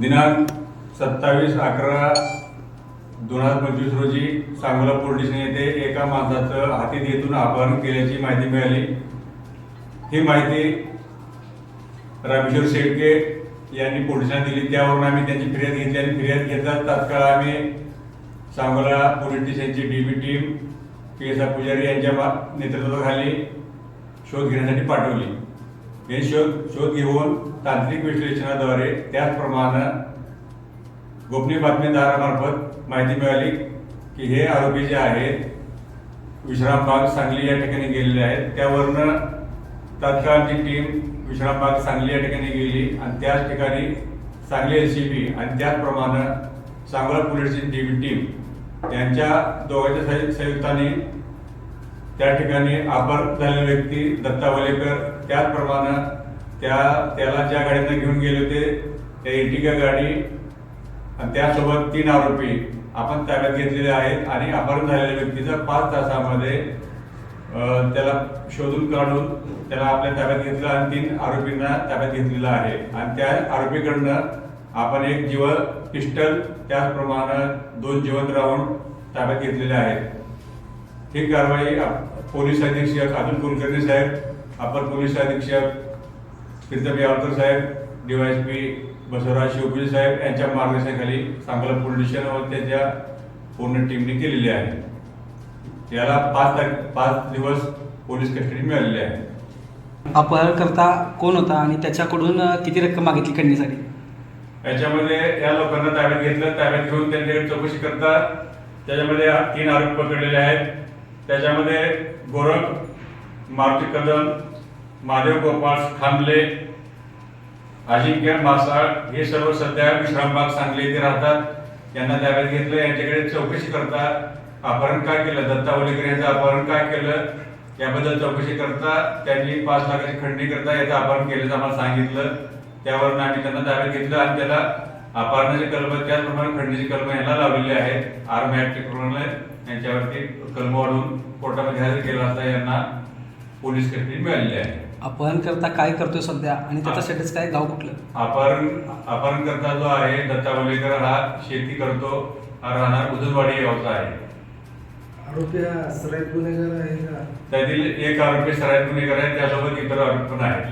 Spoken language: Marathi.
दिनांक सत्तावीस अकरा दोन हजार पंचवीस रोजी सांगोला पोलीस स्टेशन येथे एका माणसाचं हाती येथून अपहरण केल्याची माहिती मिळाली. ही माहिती रामेश्वर शेळके यांनी पोलिसांना दिली. त्यावरून आम्ही त्यांची फिर्याद घेतली आणि फिर्याद घेताच तात्काळ आम्ही Sangola police स्टेशनची D B team K S R Pujari यांच्या नेतृत्वाखाली शोध घेण्यासाठी पाठवली. हे शोध शोध घेऊन तांत्रिक विश्लेषणाद्वारे त्याचप्रमाणे गोपनीय बातमीदारामार्फत माहिती मिळाली की हे आरोपी जे आहेत विश्रामबाग सांगली या ठिकाणी गेलेले आहेत. त्यावरनं तात्काळ टीम विश्रामबाग सांगली या ठिकाणी गेली आणि त्याच ठिकाणी सांगली एल सी बी आणि त्याचप्रमाणे सांगोला पोलीसची टीम टीम यांच्या दोघांच्या संयुक्ताने त्या ठिकाणी अपहरण झालेले व्यक्ती दत्ता वलेकर त्याचप्रमाणे त्या त्याला ज्या गाडीनं घेऊन गेले होते त्या इटिका गाडी आणि त्यासोबत तीन आरोपी आपण ताब्यात घेतलेले आहेत आणि अपहरण झालेल्या व्यक्तीचा पाच तासामध्ये त्याला शोधून काढून त्याला आपल्या ताब्यात घेतलं आणि तीन आरोपींना ताब्यात घेतलेलं आहे. आणि त्या आरोपीकडनं आपण एक जीव पिस्टल त्याचप्रमाणे दोन जिवंत राहून ताब्यात घेतलेले आहेत. ही कारवाई पोलीस अधीक्षक अतुल कुलकर्णी साहेब अपर पोलीस अधीक्षक प्रीतम यावकर साहेब डीवायएसपी बसवराज शिवपुजे साहेब यांच्या मार्गदर्शनाखाली सांगोला पोलीस स्टेशन व त्याच्या पूर्ण टीमने केलेली आहे. याला पाच तारीख पाच दिवस पोलीस कस्टडी मिळालेली आहे. अपहरणकर्ता कोण होता आणि त्याच्याकडून किती रक्कम मागितली खंडणीसाठी याच्यामध्ये या लोकांना ताब्यात घेतलं ताब्यात घेऊन त्यांच्याकडे चौकशी करतात त्याच्यामध्ये तीन आरोपी पकडलेले आहेत. त्याच्यामध्ये गोरख मारुती कदम महादेव गोपाळ खांबले अजिंक्य मासाळ हे सर्व सध्या विश्रामबाग सांगली येथे राहतात. यांना ताब्यात घेतलं. यांच्याकडे चौकशी करता अपहरण काय केलं? दत्ता वलेकर यांचं अपहरण काय केलं? याबद्दल चौकशी करता त्यांनी पाच लाखाची खंडणी करता याचं अपहरण केल्याचं आम्हाला सांगितलं. त्यावरून आम्ही त्यांना ताब्यात घेतलं आणि त्याला अपहरणाचे कलम त्याचप्रमाणे खंडणीची कलम यांना लावलेली आहेत. आर्मी ऍक्ट यांच्यावरती कलम वाढवून कोर्टामध्ये हजर केला असता यांना पोलीस कस्टडी मिळालेली आहे. अपहरणकर्ता काय करतोय सध्या? आणि त्याचा स्टेटस काय? गाव कुठलं? अपहरण अपहरण करता जो आहे दत्ता वलेकर हा शेती करतो हा राहणार उदलवाडी गावचा आहे. आरोपी हा सराईत गुन्हेगार आहे का? त्यातील एक आरोपी सराईत गुन्हेगार आहे त्यासोबत इतर आरोपी पण आहेत.